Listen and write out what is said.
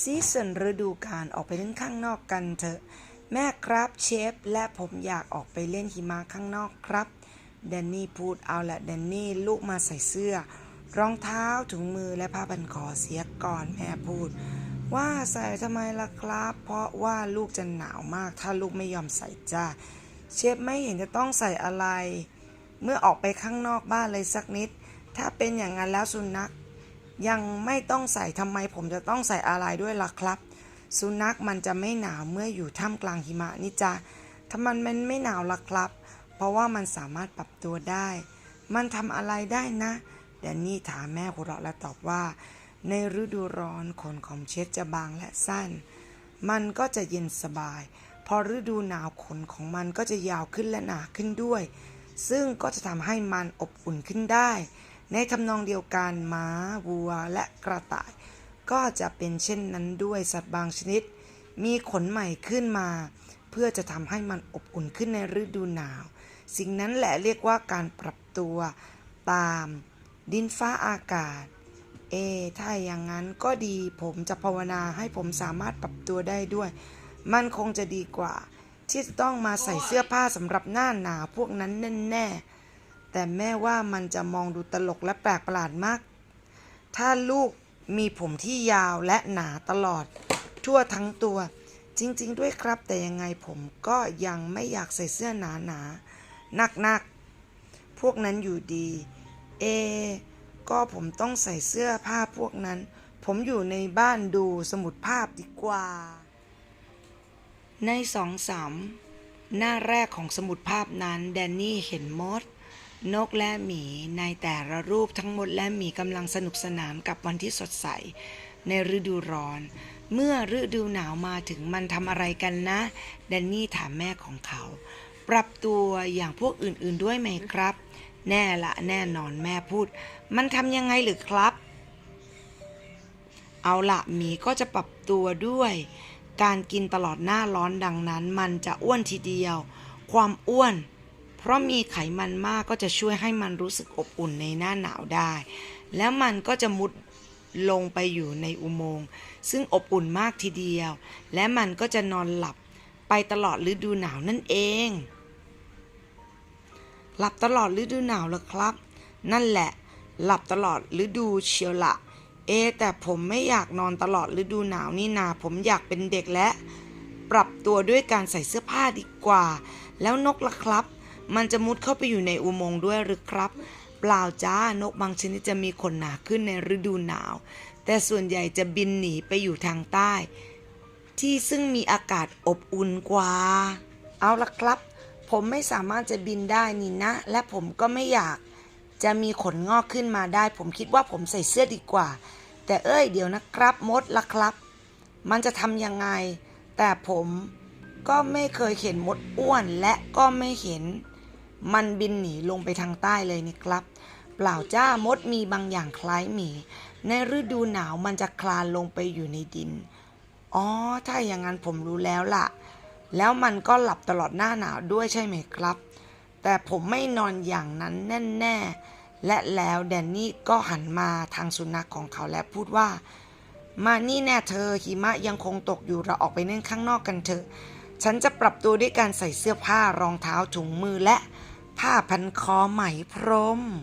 ซีซันฤดูกาลออกไปเล่นข้างนอกกันเถอะ แม่ครับเชฟ และผมอยากออกไปเล่นหิมะข้างนอกครับแดนนี่พูดเอาละแดนนี่ลูกมาใส่เสื้อ รองเท้าถุงมือและผ้าบันคอเสียก่อนแม่พูด ว่าใส่ทำไมล่ะครับ เพราะว่าลูกจะหนาวมากถ้าลูกไม่ยอมใส่จ้าเชฟไม่เห็นจะต้องใส่อะไร เมื่อออกไปข้างนอกบ้านเลยสักนิด ถ้าเป็นอย่างนั้นแล้วสุนัข ยังไม่ต้องใส่ทำไมผมจะต้องใส่อะไรด้วยล่ะครับ สุนัขมันจะไม่หนาวเมื่ออยู่ท่ามกลางหิมะนี่จ้ะถ้ามันมันไม่หนาวล่ะครับ เพราะว่ามันสามารถปรับตัวได้ มันทำอะไรได้นะแดนนี่ถามแม่หัวเราะและตอบว่า ในฤดูร้อนขนของเช็ดจะบางและสั้น มันก็จะเย็นสบาย พอฤดูหนาวขนของมันก็จะยาวขึ้นและหนาขึ้นด้วย ซึ่งก็จะทำให้มันอบอุ่นขึ้นได้ ในทำนองเดียวกันม้าวัวและกระต่าย ก็จะเป็นเช่นนั้นด้วยสัตว์บางชนิด มีขนใหม่ขึ้นมา เพื่อจะทำให้มันอบอุ่นขึ้นในฤดูหนาว สิ่งนั้นแหละเรียกว่าการปรับตัวตามดินฟ้าอากาศ เอ ถ้าอย่างนั้นก็ดีผมจะภาวนาให้ผมสามารถปรับตัวได้ด้วย มันคงจะดีกว่า ที่จะต้องมาใส่เสื้อผ้าสำหรับหน้าหนาวพวกนั้นแน่ๆ แต่แม่ว่ามันจะมองดูตลกและแปลกประหลาดมาก ถ้าลูกมีผมที่ยาวและหนาตลอด ทั่วทั้งตัว จริง ๆ ด้วยครับ แต่ยังไงผมก็ยังไม่อยากใส่เสื้อหนาหนาๆหนักๆพวกนั้นอยู่ดี เอ ก็ผมต้องใส่เสื้อผ้าพวกนั้น ผมอยู่ในบ้านดูสมุดภาพดีกว่า ในสองสามหน้าแรกของสมุดภาพนั้น แดนนี่เห็นมด นกและหมีในแต่ละรูปทั้งหมดและหมีกำลังสนุกสนานกับวันที่สดใส ในฤดูร้อน เมื่อฤดูหนาวมาถึงมันทำอะไรกันนะแดนนี่ถามแม่ของเขา ปรับตัวอย่างพวกอื่นๆด้วยไหมครับ แน่ละแน่นอนแม่พูด มันทำยังไงหรือครับ เอาละหมีก็จะปรับตัวด้วย การกินตลอดหน้าร้อนดังนั้น มันจะอ้วนทีเดียว ความอ้วน ราะมีไขมันมากก็จะช่วยให้มันรู้สึกอบอุ่นในหน้าหนาวได้ แล้วมันก็จะมุดลงไปอยู่ในอุโมงค์ซึ่งอบอุ่นมากทีเดียว และมันก็จะนอนหลับไปตลอดฤดูหนาวนั่นเอง หลับตลอดฤดูหนาวเหรอครับ นั่นแหละ หลับตลอดฤดูเชียวละเอ แต่ผมไม่อยากนอนตลอดฤดูหนาวนี่นา ผมอยากเป็นเด็กและ ปรับตัวด้วยการใส่เสื้อผ้าดีกว่า แล้วนกล่ะครับ มันจะมุดเข้าไปอยู่ในอุโมงค์ด้วยหรือครับ เปล่าจ้านกบางชนิดจะมีขนหนาขึ้นในฤดูหนาว แต่ส่วนใหญ่จะบินหนีไปอยู่ทางใต้ ที่ซึ่งมีอากาศอบอุ่นกว่า เอาละครับ ผมไม่สามารถจะบินได้นี่นะ และผมก็ไม่อยากจะมีขนงอกขึ้นมาได้ ผมคิดว่าผมใส่เสื้อดีกว่า แต่เอ้ยเดี๋ยวนะครับ มดละครับ มันจะทำยังไง แต่ผมก็ไม่เคยเห็นมดอ้วนและก็ไม่เห็น มันบินหนีลงไปทางใต้เลยนี่ครับ เปล่าจ้ามดมีบางอย่างคล้ายหมี ในฤดูหนาวมันจะคลานลงไปอยู่ในดิน อ๋อ ถ้าอย่างนั้นผมรู้แล้วล่ะ แล้วมันก็หลับตลอดหน้าหนาวด้วยใช่ไหมครับ แต่ผมไม่นอนอย่างนั้นแน่ๆ และแล้วแดนนี่ก็หันมาทางสุนัขของเขาและพูดว่า มานี่แน่เธอหิมะยังคงตกอยู่เราออกไปเล่นข้างนอกกันเถอะ ฉันจะปรับตัวด้วยการใส่เสื้อผ้ารองเท้าถุงมือและผ้าพันคอไหมพรม